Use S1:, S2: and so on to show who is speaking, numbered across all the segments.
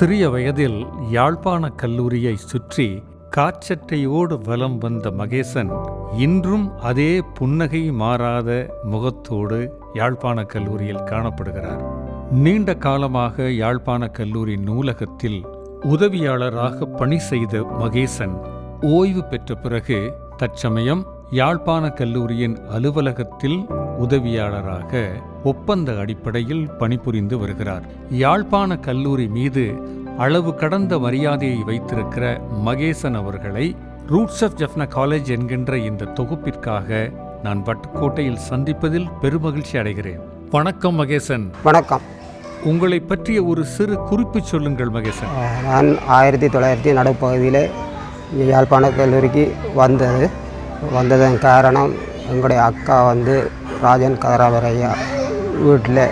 S1: சிறிய வயதில் யாழ்ப்பாண கல்லூரியை சுற்றி காச்சட்டையோடு வலம் வந்த மகேசன் இன்றும் அதே புன்னகை மாறாத முகத்தோடு யாழ்ப்பாண கல்லூரியில் காணப்படுகிறார். நீண்ட காலமாக யாழ்ப்பாண கல்லூரி நூலகத்தில் உதவியாளராக பணி செய்த மகேசன் ஓய்வு பெற்ற பிறகு தற்சமயம் யாழ்ப்பாண கல்லூரியின் அலுவலகத்தில் உதவியாளராக ஒப்பந்த அடிப்படையில் பணிபுரிந்து வருகிறார். யாழ்ப்பாண கல்லூரி மீது அளவு கடந்த மரியாதையை வைத்திருக்கிற மகேசன் அவர்களை ரூட்ஸ் ஆஃப் ஜெஃப்னா காலேஜ் என்கின்ற இந்த தொகுப்பிற்காக நான் வட்டுக்கோட்டையில் சந்திப்பதில் பெருமகிழ்ச்சி அடைகிறேன். வணக்கம் மகேசன்.
S2: வணக்கம்.
S1: உங்களை பற்றிய ஒரு சிறு குறிப்பு சொல்லுங்கள் மகேசன்.
S2: நான் ஆயிரத்தி தொள்ளாயிரத்தி நடுப்பகுதியில் யாழ்ப்பாண கல்லூரிக்கு வந்தது. வந்ததன் காரணம் எங்களுடைய அக்கா வந்து ராஜன் கதராவரையா வீட்டில்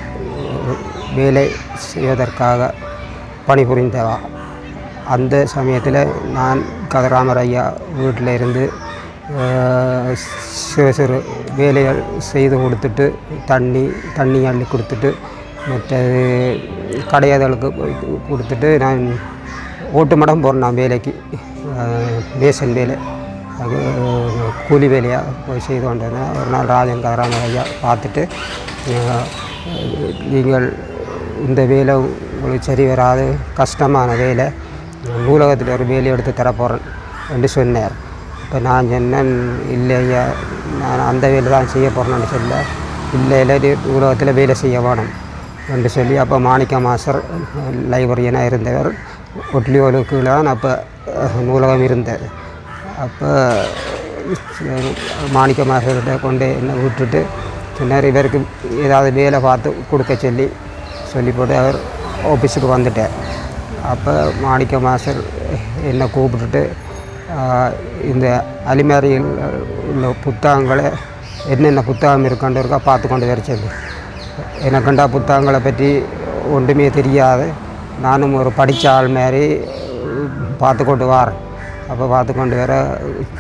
S2: வேலை செய்வதற்காக பணிபுரிந்தவா அந்த சமயத்தில் நான் கதிராமர் ஐயா வீட்டில் இருந்து சிறு சிறு வேலைகள் செய்து கொடுத்துட்டு தண்ணி தண்ணி அள்ளி கொடுத்துட்டு மற்றது கடையாதளுக்கு கொடுத்துட்டு நான் ஓட்டு மடம் போகிறேன் நான் வேலைக்கு. மேசன் வேலை. அது கூலி வேலையாக போய் செய்து கொண்டேன் ஒரு நாள் ராஜன் கதிராமர் ஐயா பார்த்துட்டு நீங்கள் இந்த வேலை உங்களுக்கு சரி வராது கஷ்டமான வேலை. நூலகத்தில் ஒரு வேலை எடுத்து தரப்போகிறேன் என்று சொன்னார். இப்போ நான் சொன்னேன் இல்லை ஐயா நான் அந்த வேலை தான் செய்ய போகிறேன்னு சொல்ல இல்லை இல்லை நூலகத்தில் வேலை செய்ய வேணும் என்று சொல்லி அப்போ மாணிக்க மாஸ்டர் லைப்ரரியனாக இருந்தவர். ஒட்லியோலுக்கு தான் அப்போ நூலகம் இருந்தது. அப்போ மாணிக்க மாஸ்டர்கிட்ட கொண்டு என்னை விட்டுட்டு சொன்னார் இவருக்கு ஏதாவது வேலை பார்த்து கொடுக்க சொல்லி சொல்லி போட்டு அவர் ஆஃபீஸுக்கு வந்துட்டேன் அப்போ மாணிக்க மாஸ்டர் என்னை கூப்பிட்டுட்டு இந்த அலிமாரியில் உள்ள புத்தகங்களை என்னென்ன புத்தகம் இருக்கான்னு இருக்கா பார்த்து கொண்டு வர சொல்லி. எனக்குண்டா புத்தகங்களை பற்றி ஒன்றுமே தெரியாது. நானும் ஒரு படித்த ஆள் மாதிரி பார்த்து கொண்டு வரேன். அப்போ பார்த்து கொண்டு வர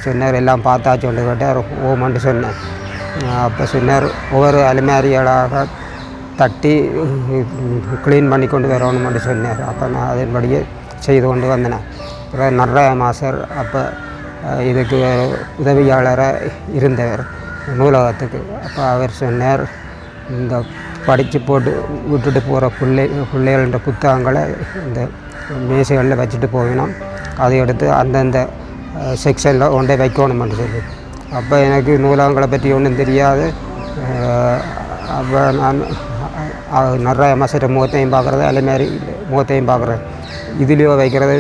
S2: சொன்னார் எல்லாம் பார்த்தாச்சு கொண்டு கேட்டார். ஓமன்ட்டு சொன்னேன் அப்போ சொன்னார் ஒவ்வொரு அலுமாரிகளாக தட்டி க்ளீன் பண்ணி கொண்டு வரணும்னு சொன்னார். அப்போ நான் அதன்படியே செய்து கொண்டு வந்தேன். அப்புறம் நிறைய மாஸ்டர் அப்போ இதுக்கு உதவியாளராக இருந்தவர் நூலகத்துக்கு. அப்போ அவர் சொன்னார் இந்த படித்து போட்டு விட்டுட்டு போகிற பிள்ளை பிள்ளைகள புத்தகங்களை இந்த மேசைகளில் வச்சுட்டு போகணும். அதை எடுத்து அந்தந்த செக்ஷனில் கொண்டே வைக்கணும்னு சொல்லி. அப்போ எனக்கு நூலகங்களை பற்றி ஒன்றும் தெரியாது. அப்போ நான் நிறைய மாசத்தை முகத்தையும் பார்க்குறது அதே மாதிரி முகத்தையும் பார்க்குறேன் இதுலேயோ வைக்கிறது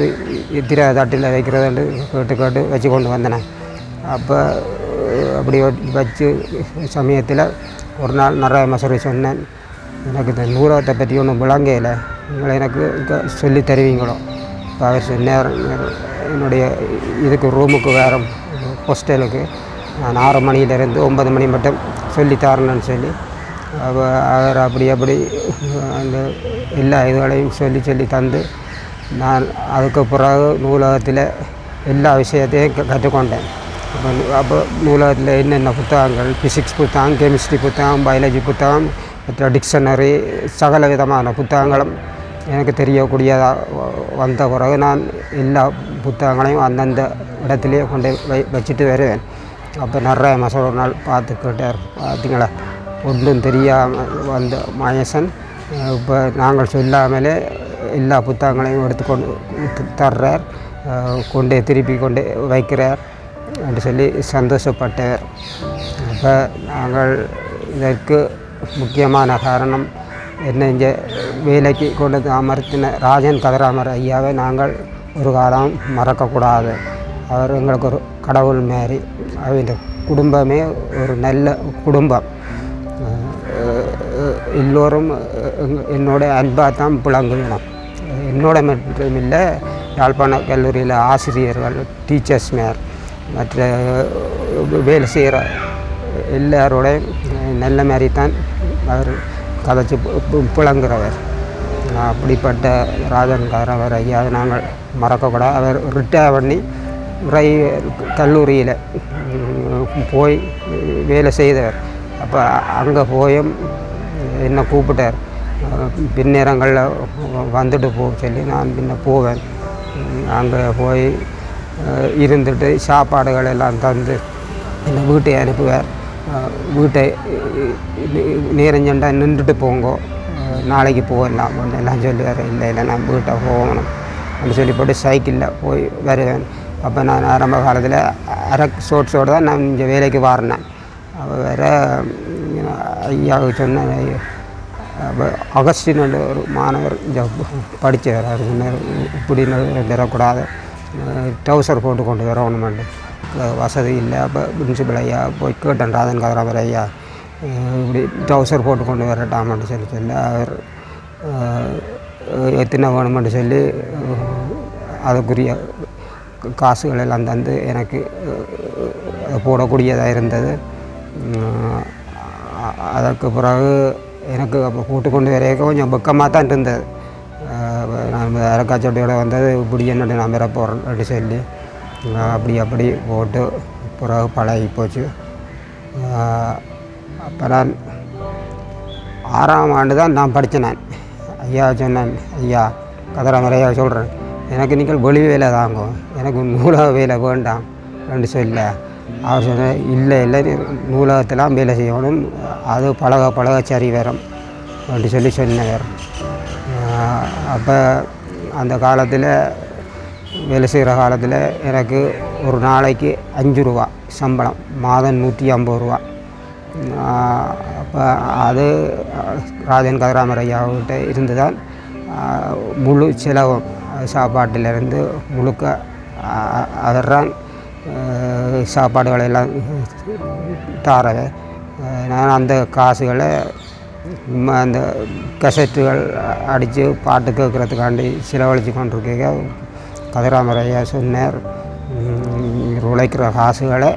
S2: இத்திர தட்டில் வைக்கிறதுன்னு கேட்டு கேட்டு வச்சு கொண்டு வந்தேன். அப்போ அப்படி வச்சு சமயத்தில் ஒரு நாள் நிறைய மசரி சொன்னேன் எனக்கு இந்த நூலகத்தை பற்றி ஒன்றும் விளங்கையில் நீங்கள் எனக்கு சொல்லி தருவீங்களோ? இப்போ நேரம் என்னுடைய இதுக்கு ரூமுக்கு வேறு ஹாஸ்டலுக்கு நான் ஆறு மணியிலேருந்து ஒன்பது மணி மட்டும் சொல்லி தரணும்னு சொல்லி. அவர் அப்படி அப்படி அந்த எல்லா இதுகளையும் சொல்லி சொல்லி தந்து நான் அதுக்கு பிறகு நூலகத்தில் எல்லா விஷயத்தையும் கற்றுக்கொண்டேன். அப்போ அப்போ நூலகத்தில் என்னென்ன புத்தகங்கள் ஃபிசிக்ஸ் புத்தகம் கெமிஸ்ட்ரி புத்தகம் பயாலஜி புத்தகம் மற்ற டிக்ஷனரி சகல விதமான புத்தகங்களும் எனக்கு தெரியக்கூடியதாக வந்த பிறகு நான் எல்லா புத்தகங்களையும் அந்தந்த இடத்துலையே கொண்டு வை வச்சுட்டு வருவேன். அப்போ நிறைய மாதம் ஒரு நாள் பார்த்து கேட்டார் பார்த்தீங்களா? ஒன்றும் தெரியாமல் வந்த மயசன் இப்போ நாங்கள் சொல்லாமலே எல்லா புத்தகங்களையும் எடுத்துக்கொண்டு தர்றார். கொண்டு திருப்பி கொண்டு வைக்கிறார் என்று சொல்லி சந்தோஷப்பட்டார் அப்போ நாங்கள் இதற்கு முக்கியமான காரணம் என்னை இங்கே வேலைக்கு கொண்டு வந்து அமர்த்தின ராஜன் கதிராமர் ஐயாவை நாங்கள் ஒரு காலம் மறக்கக்கூடாது. அவர் எங்களுக்கு ஒரு கடவுள் மாரி அவங்க குடும்பமே ஒரு நல்ல குடும்பம். எல்லோரும் என்னோட அன்பாக தான் புழங்குவினோம் என்னோட மட்டும் இல்லை யாழ்ப்பாண கல்லூரியில் ஆசிரியர்கள் டீச்சர்ஸ் மேர் மற்ற வேலை செய்கிற எல்லாரோடையும் நல்ல மாதிரி தான் அவர் கதைச்சி புழங்குறவர் அப்படிப்பட்ட ராஜன் காரவர் ஐயா. நாங்கள் மறக்கக்கூடாது அவர் ரிட்டையர் பண்ணி ரை கல்லூரியில் போய் வேலை செய்தவர். அப்போ அங்கே போயும் என்னை கூப்பிட்டார். பின்னேரங்களில் வந்துட்டு போக சொல்லி நான் பின்ன போவேன். அங்கே போய் இருந்துட்டு சாப்பாடுகள் எல்லாம் தந்து என்னை வீட்டை அனுப்புவார். அஹ், வீட்டை நேரஞ்சண்டா நின்றுட்டு போங்கோ. நாளைக்கு போகலாம் எல்லாம் சொல்லுவார். இல்லை இல்லை நான் வீட்டை போகணும் அப்படின்னு சொல்லி போட்டு சைக்கிளில் போய் வருவேன். அப்போ நான் ஆரம்ப காலத்தில் அரை ஷோட்ஸோடு தான் நான் இங்கே வேலைக்கு வாரினேன் அவள் வேற ஐயாவுக்கு சொன்னேன் அப்போ அகஸ்டின் ஒரு மாணவர் இங்கே படித்தவர் அவர் முன்னர் இப்படி தரக்கூடாது ட்ரௌசர் போட்டு கொண்டு வரணுமெண்டு வசதி இல்லை. அப்போ பிரின்சிபல் ஐயா போய் கேட்டேன் ராதன் கதிராமர் ஐயா. இப்படி ட்ரௌசர் போட்டு கொண்டு வரட்டாமன்னு சொல்லி சொல்லி அவர் எத்தனை வேணுமென்று சொல்லி அதுக்குரிய காசுகள் எல்லாம் தந்து எனக்கு போடக்கூடியதாக இருந்தது. அதற்கு பிறகு எனக்கு அப்போ கூட்டு கொண்டு வரைய கொஞ்சம் பக்கமாக தான் இருந்தது. நான் அரக்காச்சோட்டியோட வந்தது இப்படி என்னோட நான் பெற போகிறேன் அப்படி சொல்லி. நான் அப்படி அப்படி போட்டு பிறகு பழகி போச்சு. அப்போ நான் ஆறாம் ஆண்டு தான் நான் படித்தேன் நான். ஐயா சொன்னேன் ஐயா கதிராமர் சொல்கிறேன் எனக்கு நீங்கள் வெளி வேலை தாங்கும் எனக்கு நூலக வேலை வேண்டாம். என்று சொல்ல அவர் சொன்ன இல்லை இல்லை நீ நூலகத்தெல்லாம் வேலை செய்யணும். அது பழக பழக சரி வரும். அப்படின்னு சொல்லி சொன்னவர் அப்போ அந்த காலத்தில் வேலை செய்கிற காலத்தில் எனக்கு ஒரு நாளைக்கு அஞ்சு ரூபா சம்பளம் மாதம் நூற்றி ஐம்பது ரூபா. அப்போ அது ராஜன் கதிராமர் ஐயாவிட்ட இருந்து தான் முழு செலவும் சாப்பாட்டிலிருந்து முழுக்க அஹ், சாப்பாடுகளெல்லாம் அஹ், சாப்பாடுகளை எல்லாம் நான் அந்த காசுகளை அந்த கசட்டுகள் அடித்து பாட்டு கேட்குறதுக்காண்டி செலவழித்து கொண்டிருக்கேன். கதிராமரையா சொன்னார். "உம், உழைக்கிற காசுகளை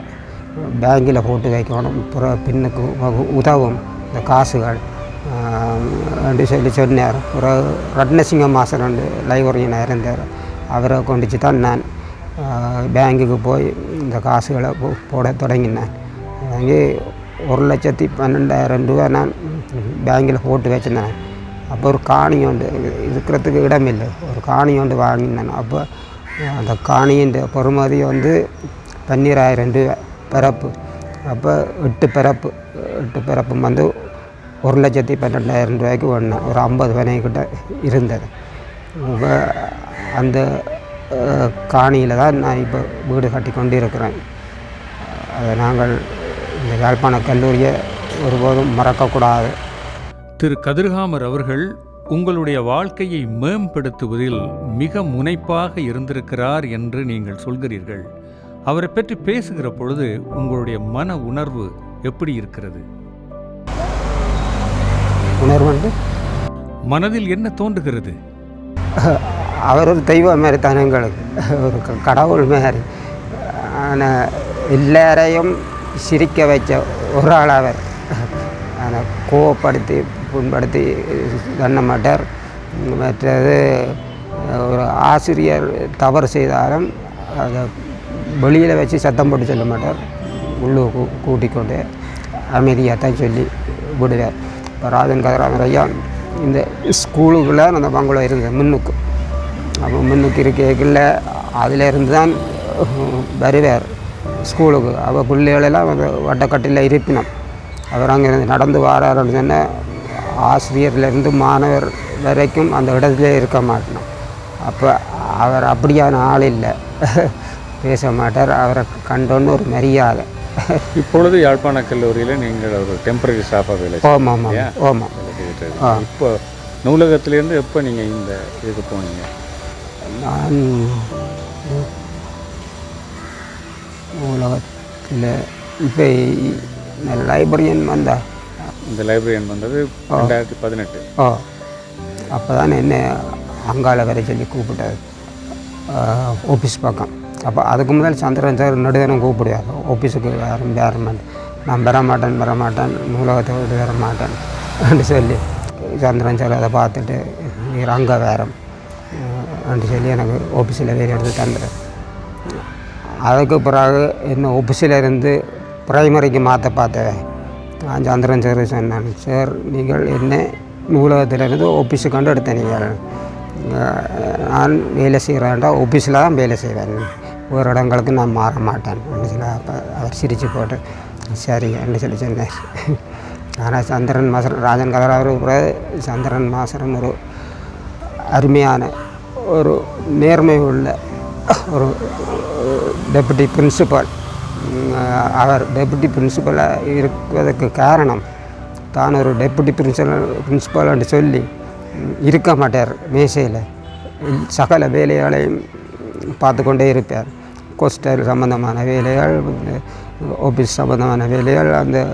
S2: பேங்கில் போட்டு வைக்கணும். அப்புறம் பின்னுக்கு உதவும் இந்த காசுகள். என்று சொல்லி சொன்னார். ஒரு ரத்னசிங்க மாஸ்டர் ரெண்டு லைப்ரரியனாக இருந்தார். அவரை கொண்டுச்சு தான் நான் பேங்குக்கு போய் இந்த காசுகளை போட தொடங்கினேன். வாங்கி ஒரு லட்சத்தி பன்னெண்டாயிரம் ரூபா நான் பேங்கில் போட்டு வச்சுருந்தேன். அப்போ ஒரு காணி உண்டு இருக்கிறதுக்கு இடமில்லை. ஒரு காணி உண்டு வாங்கினேன் அப்போ அந்த காணியின் பொறுமதி வந்து பன்னீராயிரம் ரூபா பிறப்பு. அப்போ எட்டு பிறப்பு எட்டு பிறப்பும் வந்து ஒரு லட்சத்தி பன்னெண்டாயிரம் ரூபாய்க்கு ஒன்று ஒரு ஐம்பது கிட்ட இருந்தது. இப்போ அந்த காணியில் தான் நான் இப்போ வீடு கட்டி கொண்டு இருக்கிறேன் அதை நாங்கள் இந்த யாழ்ப்பாண கல்லூரியை ஒருபோதும் மறக்கக்கூடாது
S1: திரு கதிர்காமர் அவர்கள் உங்களுடைய வாழ்க்கையை மேம்படுத்துவதில் மிக முனைப்பாக இருந்திருக்கிறார் என்று நீங்கள் சொல்கிறீர்கள். அவரை பற்றி பேசுகிற பொழுது உங்களுடைய மன உணர்வு எப்படி இருக்கிறது?
S2: உணர்வு வந்து?
S1: மனதில் என்ன தோன்றுகிறது?
S2: அவர் ஒரு தெய்வம் மாதிரி தான் எங்களுக்கு. ஒரு கடவுள் மாதிரி. ஆனால் எல்லாரையும் சிரிக்க வச்ச ஒரு ஆள் அவர். ஆனால் கோவப்படுத்தி புண்படுத்தி தண்ண மாட்டார் மற்றது ஒரு ஆசிரியர் தவறு செய்தாலும் அதை வெளியில் வச்சு சத்தம் போட்டு சொல்ல மாட்டார். உள்ளு கூட்டிக் கொண்டு அமைதியாக தான் சொல்லி விடுவார். இப்போ ராஜன் கதிராமர் ஐயா இந்த ஸ்கூலுக்குள்ளே அந்த பங்களோ இருந்தது முன்னுக்கு. அப்போ முன்னுக்கு இருக்கையில் அதில் இருந்து தான் வருவார் ஸ்கூலுக்கு. அவள் பிள்ளைகளெல்லாம் அந்த வட்டக்கட்டில் இருப்பினோம். அவர் அங்கே இருந்து நடந்து வாராருன்னு சொன்னால் ஆசிரியர்லேருந்து மாணவர் வரைக்கும் அந்த இடத்துல இருக்க மாட்டோம் அப்போ அவர் அப்படியான ஆள் இல்லை. பேச மாட்டார். அவரை கண்டோன்னு ஒரு மரியாதை.
S3: இப்பொழுது யாழ்ப்பாண கல்லூரியில் நீங்கள் ஒரு டெம்பரரி ஸ்டாஃபாக வேலை
S2: ஆமாம்
S3: செய்துட்டு இருக்கீங்க. இப்போ நூலகத்திலேருந்து எப்போ நீங்கள் இந்த இதுக்கு போனீங்க?
S2: நான் உலகத்தில் இப்போ லைப்ரரியன் வந்தா
S3: இந்த லைப்ரரியன் வந்தது ரெண்டாயிரத்தி பதினெட்டு.
S2: ஓ அப்போ தான் என்ன அங்காள வரை சொல்லி கூப்பிட்டாரு. ஆஃபீஸ் பக்கம். அப்போ அதுக்கு முதல் சந்திரன் சார் நடுதரம் கூப்பிடுவார். ஆஃபீஸுக்கு யாரும் வேற மாட்டேன் நான் பெற மாட்டேன் பெற மாட்டேன் நூலகத்தை விட்டு வர மாட்டேன் சொல்லி சந்திரன் சார் அதை பார்த்துட்டு அங்கே வேறம். அப்படின்னு சொல்லி எனக்கு ஆஃபீஸில் வேறு எடுத்து தந்துடுறேன் அதுக்கு பிறகு என்ன ஆஃபீஸில் இருந்து பிரைமரிக்கு மாற்ற பார்த்தேன் நான் சந்திரன் சார் சொன்னேன் சார் நீங்கள் என்ன நூலகத்திலிருந்து ஆஃபீஸுக்கு கொண்டு எடுத்தேன் நீங்கள் நான் வேலை செய்கிறேன்டா ஆஃபீஸில் தான் வேலை செய்வேன். ஒரு இடங்களுக்கு நான் மாற மாட்டேன். அப்படின்னு சொல்லி அப்போ அவர் சிரித்து போட்டு சரி அப்படின்னு சொல்லி சொன்னார். ஆனால் சந்திரன் மாசரம் ராஜன் கதராவருக்கு கூட சந்திரன் மாசரம் ஒரு அருமையான ஒரு நேர்மை உள்ள ஒரு டெபுட்டி பிரின்சிபால் அவர் டெபுட்டி பிரின்சிபலாக இருப்பதற்கு காரணம் தான் ஒரு டெபுட்டி பிரின்சிபல் பிரின்சிபல்னு சொல்லி இருக்க மாட்டார் மேசையில். சகல வேலைகளையும் பார்த்து கொண்டே இருப்பார். கோஸ்டல் சம்பந்தமான வேலைகள் ஆஃபீஸ் சம்மந்தமான வேலைகள் அந்த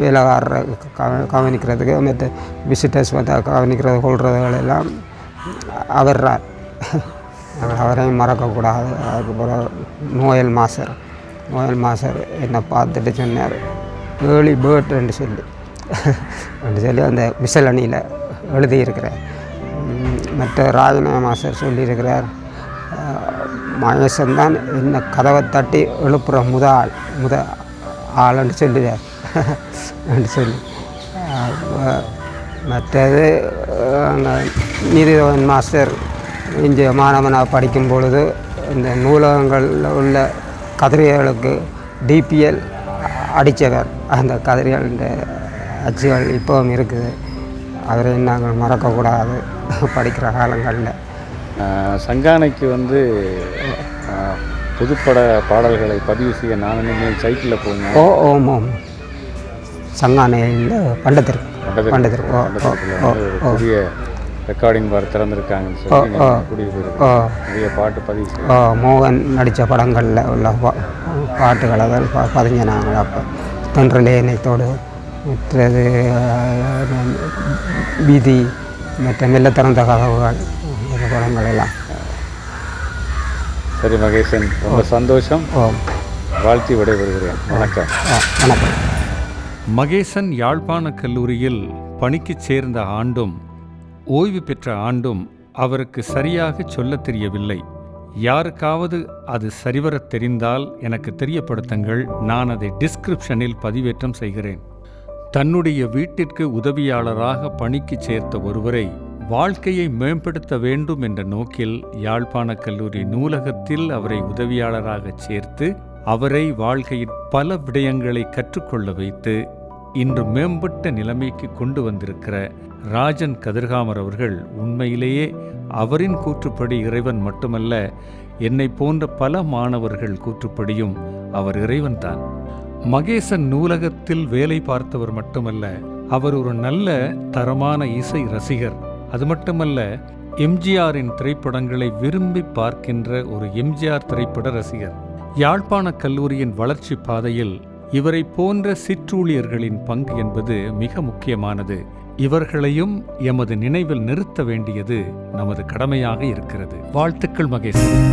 S2: வேலைக்காரரை கவ- கவனிக்கிறதுக்கு மற்ற விசிட்டர்ஸ் வந்து கவனிக்கிறது கொள்றதுகளெல்லாம் அவர் அவர் அவரையும் மறக்கக்கூடாது. அதுக்கப்புறம் நோயல் மாஸ்டர். முதல் மாஸ்டர் என்னை பார்த்துட்டு சொன்னார். ஏர்லி ரெண்டு சொல்லி. அப்படின்னு சொல்லி அந்த மிசலணியில் எழுதியிருக்கிறார் மற்ற ராஜநாய மாஸ்டர் சொல்லியிருக்கிறார் மகேசன் தான் என்ன கதவை தட்டி எழுப்புற முத ஆள் முத ஆளுன்னு சொல்லுவார். அப்படின்னு சொல்லி. மற்றது அங்கே நீதிபவன் மாஸ்டர் இங்கே மாணவனாக படிக்கும் பொழுது இந்த நூலகங்களில் உள்ள கதிரியர்களுக்கு டிபிஎல் அடித்தவர் அந்த கதிரியல் அச்சுகள் இப்போவும் இருக்குது. அவரை நாங்கள் மறக்கக்கூடாது. படிக்கிற காலங்களில்.
S3: சங்கானைக்கு வந்து புதுப்பட பாடல்களை பதிவு செய்ய நான் இனிமேல் சைக்கிளில் போங்க
S2: ஓ ஓம் ஓம். சங்கானையில் பண்டத்திற்கு. பண்டத்திற்கு. ஓ.
S3: புதிய ரெக்கார்டிங் பார் திறந்திருக்காங்கன்னு சொல்லி பேர்
S2: ஓ
S3: நிறைய பாட்டு பதிவு
S2: மோகன் நடித்த படங்களில் உள்ள பாட்டுகளை தான் ப பதிஞ்ச நாங்கள் அப்போ. தென்றலே இணைத்தோடு மற்றது வீதி மற்ற மெல்ல திறந்த கதவுகள் இந்த படங்கள் எல்லாம்.
S3: சரி மகேசன் ரொம்ப சந்தோஷம். வாழ்த்தி விடைபெறுகிறேன். வணக்கம்.
S2: வணக்கம்.
S1: மகேசன் யாழ்ப்பாண கல்லூரியில் பணிக்குச் சேர்ந்த ஆண்டும் ஓய்வு பெற்ற ஆண்டும் அவருக்கு சரியாக சொல்லத் தெரியவில்லை. யாருக்காவது அது சரிவரத் தெரிந்தால் எனக்கு தெரியப்படுத்துங்கள் நான் அதை டிஸ்கிரிப்ஷனில் பதிவேற்றம் செய்கிறேன். தன்னுடைய வீட்டிற்கு உதவியாளராக பணிக்கு சேர்த்த ஒருவரை வாழ்க்கையை மேம்படுத்த வேண்டும் என்ற நோக்கில் யாழ்ப்பாண கல்லூரி நூலகத்தில் அவரை உதவியாளராகச் சேர்த்து அவரை வாழ்க்கையின் பல விடயங்களை கற்றுக்கொள்ள வைத்து இன்று மேம்பட்ட நிலைமைக்கு கொண்டு வந்திருக்கிற ராஜன் கதிர்காமர் அவர்கள் உண்மையிலேயே அவரின் கூற்றுப்படி இறைவன் மட்டுமல்ல என்னை போன்ற பல மாணவர்கள் கூற்றுப்படியும் அவர் இறைவன்தான். மகேசன் நூலகத்தில் வேலை பார்த்தவர் மட்டுமல்ல அவர் ஒரு நல்ல தரமான இசை ரசிகர். அது மட்டுமல்ல எம்ஜிஆரின் திரைப்படங்களை விரும்பி பார்க்கின்ற ஒரு எம்ஜிஆர் திரைப்பட ரசிகர். யாழ்ப்பாண கல்லூரியின் வளர்ச்சி பாதையில் இவரை போன்ற சிற்றூழியர்களின் பங்கு என்பது மிக முக்கியமானது. இவர்களையும் எமது நினைவில் நிறுத்த வேண்டியது நமது கடமையாக இருக்கிறது. வாழ்த்துக்கள் மகேஷ்.